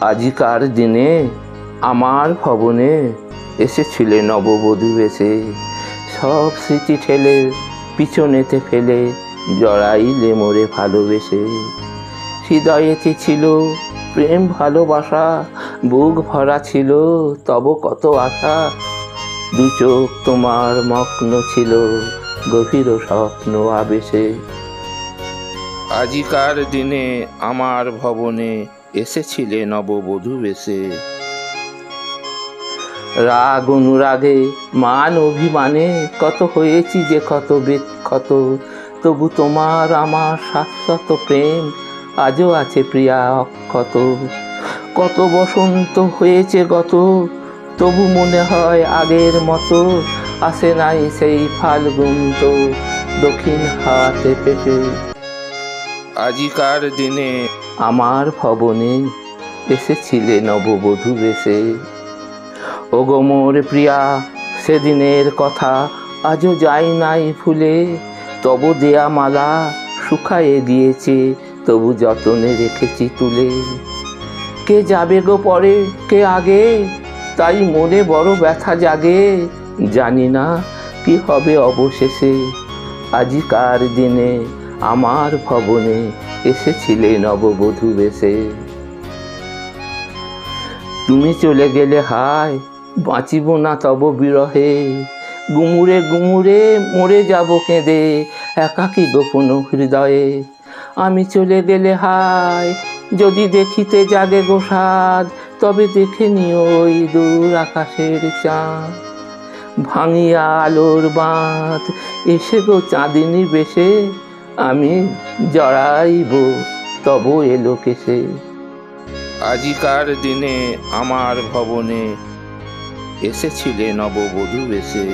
আজিকার দিনে আমার ভবনে এসেছিলে নববধূ এসে সব স্মৃতি ঠেলে, পিছনেতে ফেলে জড়াইলে মোরে ভালোবেসে। হৃদয়েতে ছিল প্রেম, ভালোবাসা, বুক ভরা ছিল, তব কত আশা। দু চোখ তোমার মগ্ন ছিল, গভীর স্বপ্ন আবেশে। আজিকার দিনে আমার ভবনে এসেছিলে নববধূ বেশে রাগ অনুরাগে, মান অভিমানে কত হয়েছি যে কত বিক্ষত, তবু তোমার আমার শাশ্বত প্রেম আজও আছে প্রিয়া অক্ষত। কত বসন্ত হয়েছে গত, তবু মনে হয় আগের মতো আসে নাই সেই ফাল্গুন তো দক্ষিণ হাতে পেটে আজিকার দিনে। আমার ভবনে এসেছিলে নববধূ বেশে। ও গো মোর প্রিয়া, সেদিনের কথা আজও যাই নাই ফুলে। তব দেয়া মালা শুকায়ে গিয়েছে তবু যতনে রেখেছি তুলে। কে যাবে গো পরে, কে আগে? তাই মনে বড় ব্যথা জাগে। জানি না কি হবে অবশেষে। আজিকার দিনে আমার ভবনে এসেছিলে নববধূ বেশে। তুমি চলে গেলে হায়, বাঁচিব না তব বিরহে। গুমুরে গুমুরে মরে যাব কেঁদে, একাকী গোপন হৃদয়ে। আমি চলে গেলে হায়, যদি দেখিতে জাগে গোসাদ তবে দেখে নিও ওই দূর আকাশের চাঁদ। ভাঙিয়া আলোর বাঁধ, এসে গো চাঁদিনী বেশে। আমি জড়াইব তব এলো কেসে আজিকার দিনে আমার ভবনে এসেছিলে নববধূ এসে।